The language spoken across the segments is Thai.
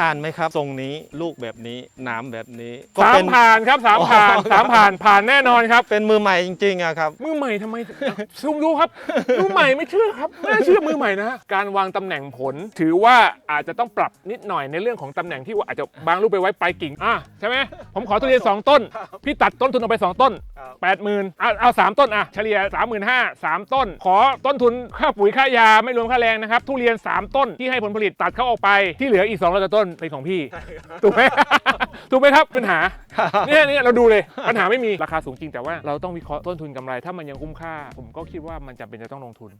ผ่านไหมครับทรงนี้ลูกแบบนี้หน้ำแบบนี้ก็สามเป็น ผ่านครับสามผ่านอ๋อ สามผ่านผ่านแน่นอนครับ เป็นมือใหม่จริงๆอะครับ มือใหม่ทำไม ซูมดูครับ มือใหม่ไม่เชื่อครับไม่น่าเชื่อมือใหม่นะการวางตำแหน่งผล ถือว่าอาจจะต้องปรับนิดหน่อยในเรื่องของตำแหน่งที่ว่าอาจจะบางลูกไปไว้ปลายกิ่งอะใช่ไหมผมขอทุเรียนสองต้น พี่ตัดต้นทุนออกไปสองต้นครับแปดหมื่นเอาเอาสามต้นอะเฉลี่ยสามหมื่นห้าสามต้น ขอต้นทุนค่าปุ๋ยค่ายาไม่รวมค่าแรงนะครับทุเรียน 3 ต้นที่ให้ผลผลิตตัดเขาออกไปที่เหลืออีก2 0 0ต้นเป็นของพี่ถูกไหมถูกไหมครับปัญหาเนี่ยเนี่ยเราดูเลยปัญหาไม่มีราคาสูงจริงแต่ว่าเราต้องวิเคราะห์ต้นทุนกำไรถ้ามันยังคุ้มค่า ผมก็คิดว่ามันจำเป็นจะต้องลงทุน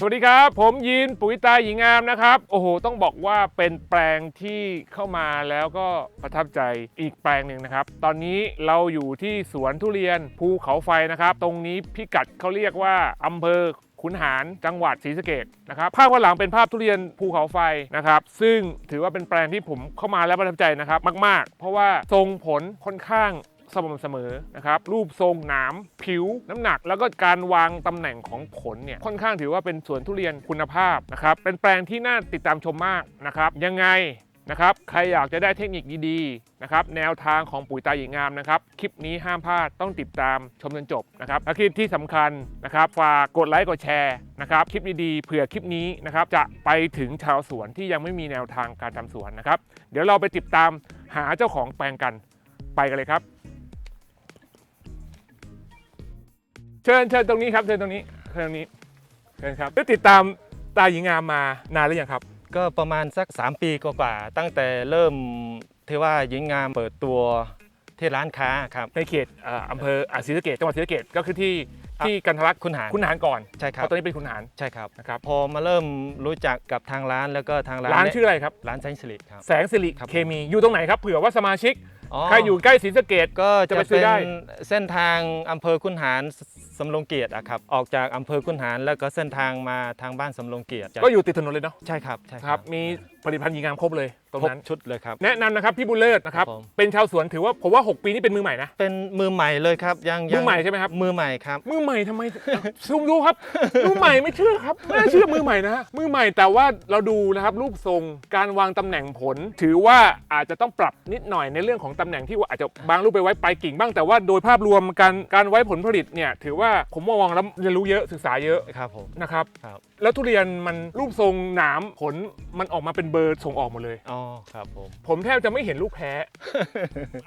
สวัสดีครับ ผมยีนปุ๋ยตาหญิงงามนะครับ โอ้โห ต้องบอกว่าเป็นแปลงที่เข้ามาแล้วก็ประทับใจอีกแปลงหนึ่งนะครับ ตอนนี้เราอยู่ที่สวนทุเรียนภูเขาไฟนะครับ ตรงนี้พิกัดเขาเรียกว่าอำเภอ ขุนหารจังหวัดศรีสะเกดนะครับภาพข้างหลังเป็นภาพทุเรียนภูเขาไฟนะครับซึ่งถือว่าเป็นแปลงที่ผมเข้ามาแล้วประทับใจนะครับมาก ๆ เพราะว่าทรงผลค่อนข้างสม่ำเสมอนะครับรูปทรงหนามผิว น้ำหนัก แล้วก็การวางตำแหน่งของผลเนี่ยค่อนข้างถือว่าเป็นสวนทุเรียนคุณภาพนะครับเป็นแปลงที่น่าติดตามชมมากนะครับยังไง นะครับ ใครอยากจะได้เทคนิคดีๆนะครับ แนวทางของปุ๋ยตาหญิงงามนะครับ คลิปนี้ห้ามพลาดต้องติดตามชมจนจบนะครับและคลิปที่สำคัญนะครับฝากกดไลค์กดแชร์นะครับ คลิปดีๆเผื่อคลิปนี้นะครับจะไปถึงชาวสวนที่ยังไม่มีแนวทางการทำสวนนะครับ เดี๋ยวเราไปติดตามหาเจ้าของแปลงกันไปกันเลยครับ เชิญเชิญตรงนี้ครับเชิญตรงนี้เชิญตรงนี้เชิญครับได้ติดตามตาหญิงงามมานานหรือยังครับ ก็ประมาณสัก 3 ปีกว่าๆตั้งแต่เริ่มที่ว่าหญิงงามเปิดตัวที่ร้านค้าครับ ในเขตเอ่ออำเภออะศรีสะเกดจังหวัดศรีสะเกดก็คือที่ครับที่กันทรักคุณหารคุณหารก่อนใช่คเพรับราะตอนนี้เป็นคุณหารใช่ครับ นะครับพอมาเริ่มรู้จักกับทางร้านแล้วก็ทางร้านร้านเนี่ยชื่ออะไรครับ ร้านแสงสิริครับ แสงสิริครับ เคมีอยู่ตรงไหนครับเผื่อว่าสมาชิก ใครอยู่ใกล้ศรีสะเกด ก็จะจะไปซื้เป็อนได้ เส้นทางอำเภอคุนหารสสำโรงเกียรติอะครับ ออกจากอำเภอคุนหารแล้วก็เส้นทางมาทางบ้านสำโรงเกียรติก็อยู่ติดถนนเลยเนาะใช่ครับใช่ครับมีผลิตภัณฑ์ยิงงามครบเลยตรงครบนั้นชุดเลยครับ แนะนำนะครับพี่บุญเลิศนะครับ ครับผม เป็นชาวสวนถือว่าผมว่า 6 ปีนี้เป็นมือใหม่นะ เป็นมือใหม่เลยครับยังยังมือใหม่ใช่ไหมครับ มือใหม่ครับ มือใหม่ทำไม ซูมดูครับ มือใหม่ไม่เชื่อครับไม่น่าเชื่อมือใหม่นะฮะมือใหม่แต่ว่าเราดูนะครับรูปทรงการวางตำแหน่งผล ถือว่าอาจจะต้องปรับนิดหน่อยในเรื่องของตำแหน่งที่ว่าอาจจะบางรูปไปไว้ปลายกิ่งบ้างแต่ว่าโดยภาพรวมการการไว้ผลผลิตเนี่ยถือว่าผมมองแล้วเรียนรู้เยอะศึกษาเยอะครับผม นะครับ ครับแล้วทุเรียนมันรูปทรงหนามผลมันออกมาเป็นเบอร์ส่งออกหมดเลย อ๋อครับผม ผมแทบจะไม่เห็นลูกแพ้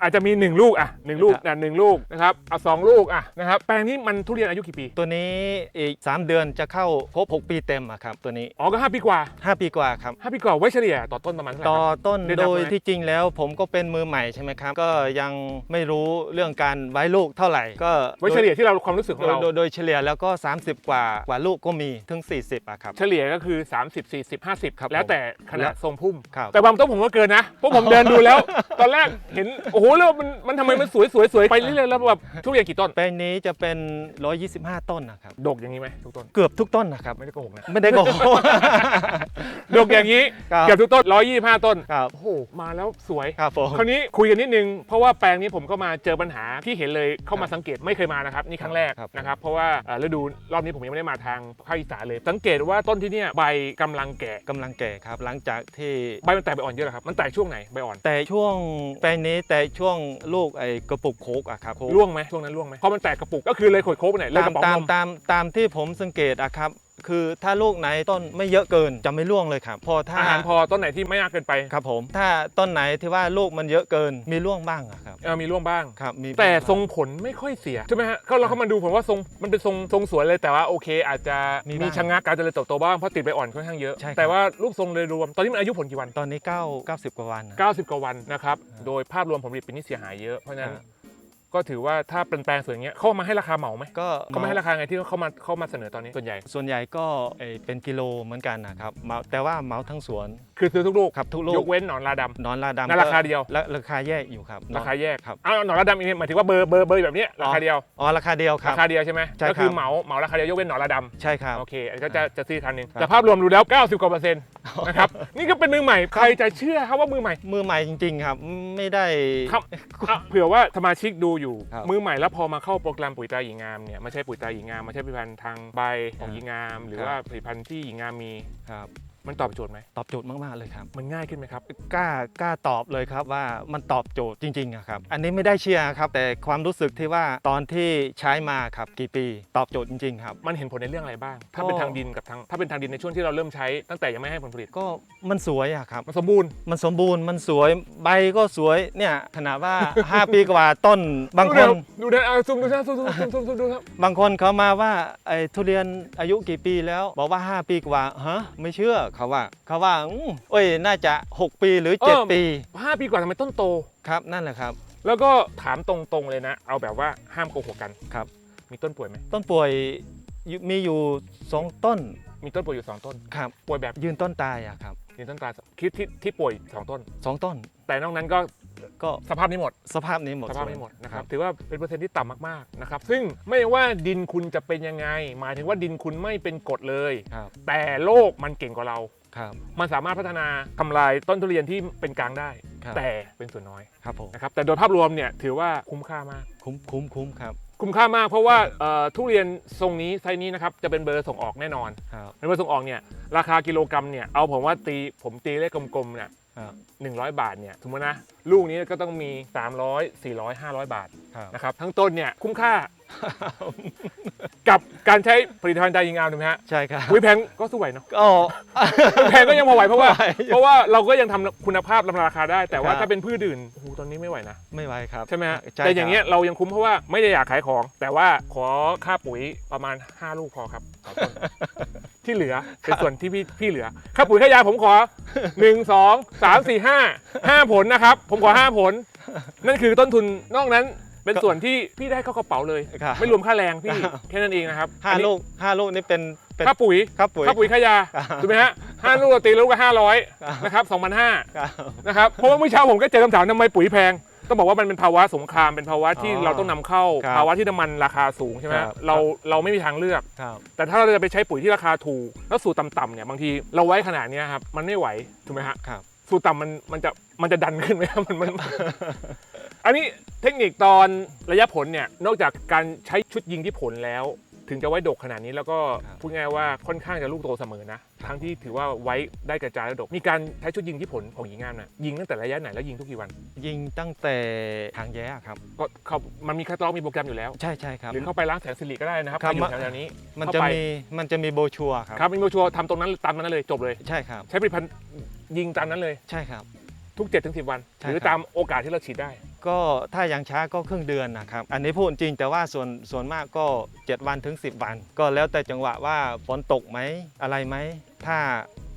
อาจจะมี 1 ลูกอะหนึ่งลูกนะหนึ่งลูกนะครับเอาสองลูกอะนะครับแปลงนี้มันทุเรียนอายุกี่ปี ตัวนี้อีก 3 เดือนจะเข้าครบ6 ปีเต็มอะครับตัวนี้ อ๋อก็ห้าปีกว่า 5 ปีกว่าครับห้าปีกว่าไว้เฉลี่ยต่อต้นประมาณเท่าไหร่ต่อครับ ต้นได้นับโดยไหม ที่จริงแล้วผมก็เป็นมือใหม่ใช่ไหมครับ ก็ยังไม่รู้เรื่องการไว้ลูกเท่าไหร่ ก็ไว้เฉลี่ยที่เราความรู้สึกของโดยเรา โดยโดยเฉลี่ยแล้วก็ 30 กว่ากว่าลูกก็มีถึง 40อะครับ เฉลี่ยก็คือ 30 40 50 ครับ แล้วแต่ขนาแล้ดวทรงพุ่มครับแต่บางต้นผมก็เกินนะเพราะผมเดินดูแล้ว ตอนแรกเห็น โอ้โหแล้วมันมันทำไมมันสวยสวยสวยไปเรื่อยๆแล้วแบบทุเรียนกี่ต้นแปลงนี้จะเป็น 125 ต้นนะครับดกอย่างนี้ไหมทุกต้นเกือบทุกต้นนะครับไม่ได้โกหกนะไม่ได้โกหกดกอย่างนี้ครับเกือบทุกต้น 125 ต้นครับโอ้โหมาแล้วสวยครับผมคราวนี้คุยกันนิดนึงเพราะว่าแปลงนี้ผมก็มาเจอปัญหาที่เห็นเลยเข้ามาสังเกตไม่เคยมานะครับนี่ครั้งแรกครับนะครับเพราะว่าเอ่อฤดูรอบนี้ผมยังไม่ได้มาทางภาคอีสานเลยสังเกตว่าต้นที่เนี่ยใบกำลังแก่ กำลังแก่ครับ หลังจากที่ใบมันแตกใบอ่อนเยอะเหรอครับ มันแตกช่วงไหนใบอ่อน แต่ช่วงแปลงนี้แต่ช่วงลูกไอ้กระปุกโคกอะครับร่วงไหมช่วงนั้นร่วงไหมพอมันแตกกระปุกก็คือเลยขดโค้งไปไหนเลยตากมระป๋องตามนม ตามตามที่ผมสังเกตอะครับ คือถ้าลูกไหนต้นไม่เยอะเกินจะไม่ร่วงเลยครับ พอถ้าอาหารพอต้นไหนที่ไม่มากเกินไปครับผม ถ้าต้นไหนที่ว่าลูกมันเยอะเกินมีร่วงบ้างอะครับเออมีร่วงบ้าง ครับมีแต่บ้างทรงผลไม่ค่อยเสียใช่ไหมฮะก็เราเข้ามาดูผมว่าทรงมันเป็นทรงทรงสวยเลยแต่ว่าโอเค อาจจะมีมีบ้างชะงักการเจริญเติบโตบ้างเพราะติดใบอ่อนค่อนข้างเยอะใช่ครับแต่ว่ารูปทรงโดยรวมตอนนี้มันอายุผลกี่วันตอนนี้ 9 90 กว่าวันนะ90 กว่าวันนะครับครับโดยภาพรวมผลผลิตปีนี้เสียหายเยอะเพราะฉะนั้นครับ ก็ถือว่าถ้าเป็นแปลงสวยอย่างเงี้ยเข้ามาให้ราคาเหมาไหมก็เขาไม่ให้ราคาไงที่เขามาเข้ามาเสนอตอนนี้ส่วนใหญ่ ส่วนใหญ่ก็เอ่อเป็นกิโลเหมือนกันนะครับเหมาแต่ว่าเหมาทั้งสวน คือซื้อทุกลูกครับทุกลูกยกเว้นหนอนลาดำนอนลาดำในราคาเดียว และราคาแยกอยู่ครับราคาแยกครับอ้าวหนอนลาดำอีกเนี่ยหมายถึงว่าเบอร์เบอร์เบอร์แบบเนี้ยราคาเดียวอ๋อราคาเดียวครัราบ คาเดียวใช่ไหมใช่ก็คือครับเหมาเหมาราคาเดียวยกเว้นหนอนลาดำ ใช่ครับ โอเคอันนี้ก็จะจะซื้อทันหนึงครับ แต่ภาพรวมดูแล้ว 90กว่าเปอร์เซ็นต์นะครับ นี่ก็เป็นมือใหม่ ใครจะเชื่อครับว่ามือใหม่ มือใหม่จริง ๆ ครับ ไม่ได้ ครับอะเผื่อว่าสมาชิกดูอยู่ ครับมือใหม่แล้วพอมาเข้าโปรแกรมปุ๋ยตราหญิงงามเนี่ยไม่ใช่ปุ๋ยตราหญิงงามไม่ใช่ผลิตภัณฑ์ทางใบของหญิงงาม หรือครับ ว่าผลิตภัณฑ์ที่หญิงงามมี ครับ มันตอบโจทย์ไหมตอบโจทย์มาก ๆ เลยครับ มันง่ายขึ้นไหมครับกล้ากล้าตอบเลยครับว่ามันตอบโจทย์จริงๆอะครับ อันนี้ไม่ได้เชียร์ครับ แต่ความรู้สึกที่ว่าตอนที่ใช้มาครับกี่ปี ตอบโจทย์จริง ๆ ครับ มันเห็นผลในเรื่องอะไรบ้าง ถ้าก็เป็นทางดินกับทางถ้าเป็นทางดินในช่วงที่เราเริ่มใช้ตั้งแต่ยังไม่ให้ผลผลิตก็มันสวยอะครับมันสมบูรณ์มันสมบูรณ์มันสวยใบก็สวยเนี่ยขนาดว่า 5 ปีกว่าต้นบางคนดูนะเอาซูมดูนะซูมซูมซูมซูมซูมดูครับบางคนเขามาว่าไอ้ทุเรียนอายุกี่ปีแล้ว บอกว่า 5 ปีกว่าฮะไม่เชื่อเขาว่าเขาว่าอืมเอ้ยน่าจะ 6 ปีหรือ7 ปีห้าปีกว่าทำไมต้นโต ครับนั่นแหละครับ แล้วก็ถามตรงๆเลยนะ เอาแบบว่าห้ามโกหกกันครับ มีต้นป่วยไหมต้นป่วยอยู่มีอยู่ 2 ต้นมีต้นป่วยอยู่สองต้น ครับ ป่วยแบบยืนต้นตายอะครับยืนต้นตายคิดที่ที่ป่วยสองต้นสองต้นแต่นอกนั้นก็ ก็สภาพนี้หมด สภาพนี้หมดสภาพนี้หมดนะครับครับถือว่าเป็นเปอร์เซ็นต์ที่ต่ำมากๆนะครับซึ่งไม่ว่าดินคุณจะเป็นยังไง หมายถึงว่าดินคุณไม่เป็นกรดเลย ครับแต่โลกมันเก่งกว่าเรา ครับมันสามารถพัฒนาทำลายต้นทุเรียนที่เป็นกลางได้ ครับแต่เป็นส่วนน้อยครับผมนะครับแต่โดยภาพรวมเนี่ยถือว่าคุ้มค่ามาก คุ้มคุ้มคุ้มครับคุ้มค่ามากเพราะว่าเอ่อทุเรียนทรงนี้ไซส์นี้นะครับจะเป็นเบอร์ส่งออกแน่นอน ครับเป็นเบอร์ส่งออกเนี่ยราคากิโลกรัมเนี่ยเอาผมว่าตีผมตีเลขกลมๆเนี่ยครับ หนึ่งร้อยบาทเนี่ยสมมตินะลูกนี้ก็ต้องมี 300 400 500 บาทครับนะครับทั้งต้นเนี่ยคุ้มค่า กับการใช้ผลิตภัณฑ์ใจยิงอามถูกไหมฮะใช่ครับปุ๋ยแพงก็สู้ไหวเนาะก็แพงก็ยังพอไหวเพราะว่าไหวเพราะว่าเราก็ยังทำคุณภาพลำราคาได้ แต่ว่าครับถ้าเป็นพืชอื่นโอ้โหตอนนี้ไม่ไหวนะไม่ไหวครับใช่ไหมฮะใช่แต่อย่างเงี้ยครับเรายังคุ้มเพราะว่าไม่ได้อยากขายของ แต่ว่าขอค่าปุ๋ยประมาณ 5 ลูกพอครับต่อต้น ที่เหลือเป็นส่วนที่พี่พี่เหลือค่าปุ๋ยค่ายาผมขอ1 2 3 4 5 5ผลนะครับ ผมขอ5ผล นั่นคือต้นทุนนอกนั้นเป็นส่วนที่พี่ได้เข้ากระเป๋าเลย ครับไม่รวมค่าแรงพี่ครับ แค่นั้นเองนะครับห้าอันนี้ลูกห้าลูกนี่เป็นเป็นค่าปุ๋ยครับปุ๋ย ค่าปุ๋ยค่ายาครับ ถูกไหมฮะห้าลูกเราตีลูกก็ห้าร้อยครับนะครับสองพันห้าครับ นะครับเพราะว่าเมื่อเช้าผมก็เจอคำถามทำไมปุ๋ยแพง ต้องบอกว่ามันเป็นภาวะสงครามเป็นภาวะที่อ๋อเราต้องนำเข้า ครับภาวะที่น้ำมันราคาสูงใช่ไหมครับ เราเราไม่มีทางเลือก ครับ แต่ถ้าเราจะไปใช้ปุ๋ยที่ราคาถูก แล้วสูตรต่ำๆเนี่ยบางทีเราไว้ขนาดเนี้ยครับมันไม่ไหวถูกไหมฮะครับ สูตรต่ำมันมันจะมันจะดันขึ้นไหมครับมันมัน อันนี้เทคนิคตอนระยะผลเนี่ยนอกจากการใช้ชุดยิงที่ผลแล้ว ถึงจะไว้ดกขนาดนี้แล้วก็ครับพูดง่ายๆว่าค่อนข้างจะลูกโตเสมอนะทั้งที่ถือว่าไว้ได้กระจายและดก มีการใช้ชุดยิงที่ผลของหญิงงามนะยิงตั้งแต่ระยะไหนแล้วยิงทุกกี่วัน ยิงตั้งแต่ทางแย้ครับก็เขามันมีคัตลอกมีโปรแกรมอยู่แล้ว ใช่ใช่ครับหรือเข้าไปร้านแสงสิริก็ได้นะครับครับใครอยู่แถวๆนี้มันเข้าจะไปมีมันจะมีโบรชัวร์ครับครับมีโมชัวร์ทำตรงนั้นตามนั้นเลยจบเลยใช่ครับ ใช้ผลิตภัณฑ์ยิงตามนั้นเลยใช่ครับ ทุก7จ็ถึงสิวันใช่หรือครับตามโอกาสที่เราฉีดได้ ก็ถ้ายังช้าก็ครึ่งเดือนนะครับอันนี้พูดจริงแต่ว่าส่วนส่วนมากก็ 7 วันถึง 10 วัน ก็แล้วแต่จังหวะว่าฝนตกไหมอะไรไหม ถ้า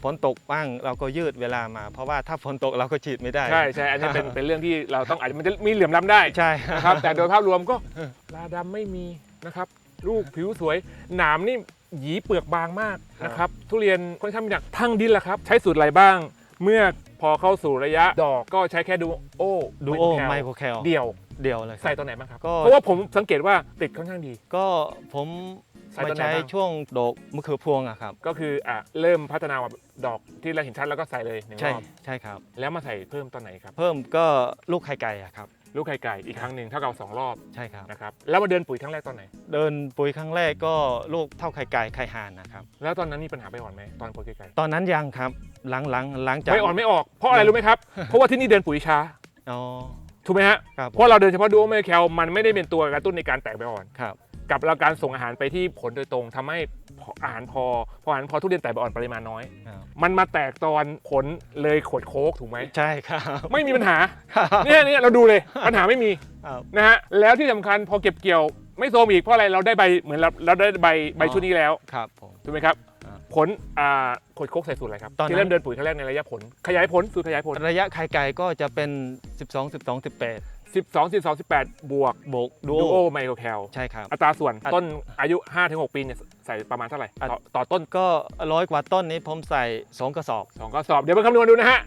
ฝนตกบ้างเราก็ยืดเวลามา เพราะว่าถ้าฝนตกเราก็ฉีดไม่ได้ ใช่ใช่อันนี้เป็นเป็นเรื่องที่เราต้องอาจจะมันจะมีเหลื่อมล้ำได้ใช่นะครับแต่โดยภาพรวมก็ลาดำไม่มีนะครับลูกผิวสวยหนามนี่หยีเปลือกบางมากนะครับทุเรียนค่อนข้างมีหนักทั้งดินแหละครับ ใช้สูตรอะไรบ้างเมื่อพ อเข้าสู่ระยะดอกก็ใช้แค่ดูโอดูโอไมโครแคลเดี่ยวเดียวเลยคใส่รับตัวไหนบ้างครับ ก็ เพราะว่าผมสังเกตว่าติดค่อนข้างดี ก็ผมใส่มาตัวไหนใช้บ้าง ช่วงดอกมะเขือพวงอะครับ ก็คืออะเริ่มพัฒนาแบบดอกที่เราเห็นชัดแล้วก็ใส่เลยหนึ่งใช่รอบใช่ครับ แล้วมาใส่เพิ่มตอนไหนครับ เพิ่มก็ลูกไข่ไก่อะครับ ลูกไข่ไก่อีกครั้งหนึ่งเท่ากับสองรอบใช่ครับ นะครับแล้วมาเดินปุ๋ยครั้งแรกตอนไหน เดินปุ๋ยครั้งแรกก็ลูกเท่าไข่ไก่ไข่ห่านนะครับแล้วตอนนั้นมีปัญหาใบอ่อนไหมตอนปุ๋ยไข่ไก่ตอนนั้นยังครับหลังหลังหลังจากใบอ่อนไม่ออกเพราะอะไรรู้ไหมครับ เพราะว่าที่นี่เดินปุ๋ยช้าอ๋อถูกไหมฮะครับเพราะเราเดินเฉพาะดูโอเมแคลมันไม่ได้เป็นตัวกระตุ้นในการแตกใบอ่อนครับ กับเราการส่งอาหารไปที่ผลโดยตรงทำให้อาหารพอพออาหารพอทุเรียนแตกใบอ่อนปริมาณน้อยครับมันมาแตกตอนผลเลยขดโค้กถูกไหมใช่ครับ ไม่มีปัญหาเนี่ยเนี่ยเราดูเลยปัญหาไม่มีครับนะฮะแล้วที่สำคัญพอเก็บเกี่ยวไม่โซมอีกเพราะอะไรเราได้ใบเหมือนเราเราได้ใบใบอ๋อชุดนี้แล้วครับผมถูกไหมครับครับผลอ่าขดโค้กใส่สูตรอะไรครับตอนนั้นที่เริ่มเดินปุ๋ยครั้งแรกในระยะผล ขยายผลสูตรขยายผล ระยะไข่ไก่ก็จะเป็น 12 12 18 12 12 18 บวกบวกดูดูโอโอไมโครแคลใช่ครับ อัตราส่วนอัต ต้นอายุ 5-6 ปีเนี่ยใส่ประมาณเท่าไหร่อัตต่อต่อต้นก็ร้อยกว่าต้นนี้ผมใส่ 2 กระสอบ2กระสอบ เดี๋ยวมาคำนวณดูนะฮะ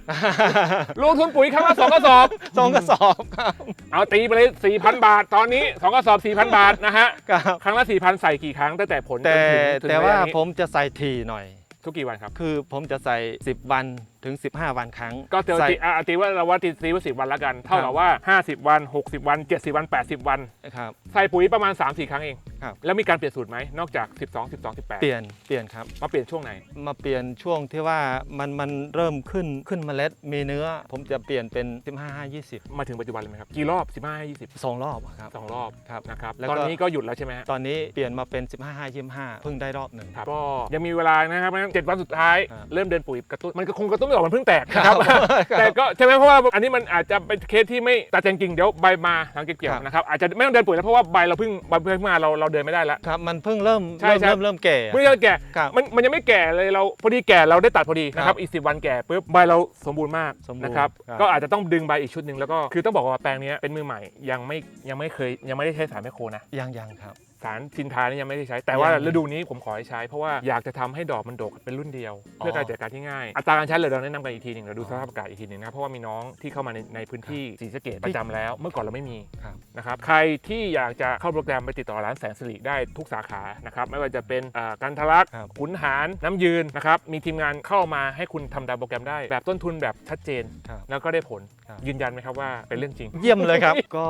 ลงทุนปุ๋ยครั้งละ2กระสอบ สองกระสอบครับเอาตีไปเลย4,000 บาท ตอนนี้2กระสอบ 4,000 บาทนะฮะ ครับครั้งละ 4,000 ใส่กี่ครั้งตั้งแต่ผลจแต่นถึงถึงแต่ว่าระยะนี้ผมจะใส่ทีหน่อย ทุกกี่วันครับ คือผมจะใส่ 10 วัน ถึง 15 วันครั้งก็เตียวใส่ตีอะตีว่าเราว่าตีตีว่าสิวันละกัน เท่ากับว่า 50 วัน 60 วัน 70 วัน 80 วัน ครับ ใส่ปุ๋ยประมาณ 3-4 ครั้งเอง ครับ แล้วมีการเปลี่ยนสูตรไหมนอกจาก 12 12 18เปลี่ยนเปลี่ยนครับ มาเปลี่ยนช่วงไหน มาเปลี่ยนช่วงที่ว่ามันมันเริ่มขึ้นขึ้นเมล็ดมีเนื้อ ผมจะเปลี่ยนเป็น 15 5 20 มาถึงปัจจุบันเลยไหมครับกี่รอบ 15 20สองรอบครับ2รอบครับนะครับแล้วตก็อนนี้ก็หยุดแล้วใช่ไหมฮะตอนนี้เปลี่ยนมาเป็น 15 5 25เพิ่งได้รอบหนึ่ง ครับก็ยังมีเวลานะครับงั้นเจ็ดวันสุดท้ายครับ เริ่มเดินปุ๋ยกระตุ้นมันก็คงกระตุ้นไม่ออกมันเพิ่งแตกนะครับครับแต่ก็ใช่ไหมเพราะว่าอันนี้มันอาจจะเป็นเคสที่ไม่ตัดจริงๆเดี๋ยวใบมาหลังเก็บเกี่ยวครับนะครับอาจจะไม่ต้องเดินปุ๋ยแล้วเพราะว่าใบเราเพิ่งใบเพิ่งมาเราเราเดินไม่ได้แล้วครับมันเพิ่งเริ่มใช่เริ่มใช่เริ่มเริ่มแก่เพิ่งจะแก่ครับมันมันยังไม่แก่เลยเราพอดีแก่เราได้ตัดพอดีนะคครัรับบอีกสิวันแก่ปุ๊บใบเราสมบูรณ์มากสมบูรณ์นะครับครับก็อาจจะต้องดึงใบอีกชุดหนึ่งแล้วก็คือต้องบอกว่าแปลงเนี้ยเป็นมือใหม่ยังไม่ยังไม่เคยยังไม่ได้ใช้สารแมคโครนะยังยังครับ สารซินทานี่ยังไม่ได้ใช้ แต่ว่ายังฤดูนี้ผมขอให้ใช้ เพราะว่าอยากจะทำให้ดอกมันดกเป็นรุ่นเดียว เพื่อการจัดการที่ง่าย อัตราการใช้เลยเราแนะนำกันอีกทีหนึ่งเราดูสภาพอากาศอีกทีหนึ่งนะเพราะว่ามีน้องที่เข้ามาในในพื้นที่ศรีสะเกดประจำแล้ว เมื่อก่อนเราไม่มีครับนะครับใครที่อยากจะเข้าโปรแกรมไปติดต่อร้านแสนสิริได้ทุกสาขานะครับไม่ว่าจะเป็นอ่ากันทะลักครับขุนหารน้ำยืนนะครับมีทีมงานเข้ามาให้คุณทำตามโปรแกรมได้ แบบต้นทุนแบบชัดเจนครับแล้วก็ได้ผลครับยืนยันไหมครับว่าเป็นเรื่องจริง เยี่ยมเลยครับก็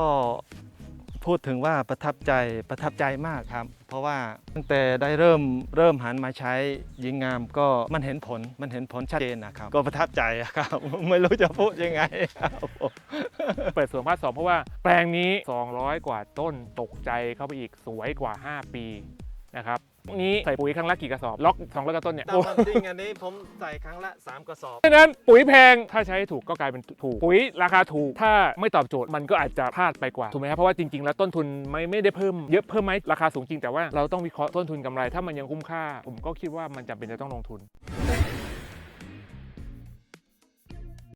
พูดถึงว่าประทับใจประทับใจมากครับ เพราะว่าตั้งแต่ได้เริ่มเริ่มหันมาใช้ยิงงามก็มันเห็นผลมันเห็นผลชัดเจนนะครับ ก็ประทับใจครับ ไม่รู้จะพูดยังไงครับผมเปิดสวนภาคสองเพราะว่าแปลงนี้ 200 กว่าต้นตกใจเข้าไปอีกสวยกว่า 5 ปีนะครับ นี้ใส่ปุ๋ยครั้งละกี่กระสอบ ล็อก200กว่าต้นเนี่ยตามความจริงอันนี้ผมใส่ครั้งละ 3 กระสอบเพราะฉะนั้นปุ๋ยแพงถ้าใช้ถูกก็กลายเป็นถูก ปุ๋ยราคาถูก ถ้าไม่ตอบโจทย์มันก็อาจจะพลาดไปกว่าถูกไหมครับเพราะว่าจริงๆ แล้วต้นทุนไม่ไม่ได้เพิ่มเยอะเพิ่มไหมราคาสูงจริงแต่ว่าเราต้องวิเคราะห์ต้นทุนกำไรถ้ามันยังคุ้มค่า ผมก็คิดว่ามันจำเป็นจะต้องลงทุน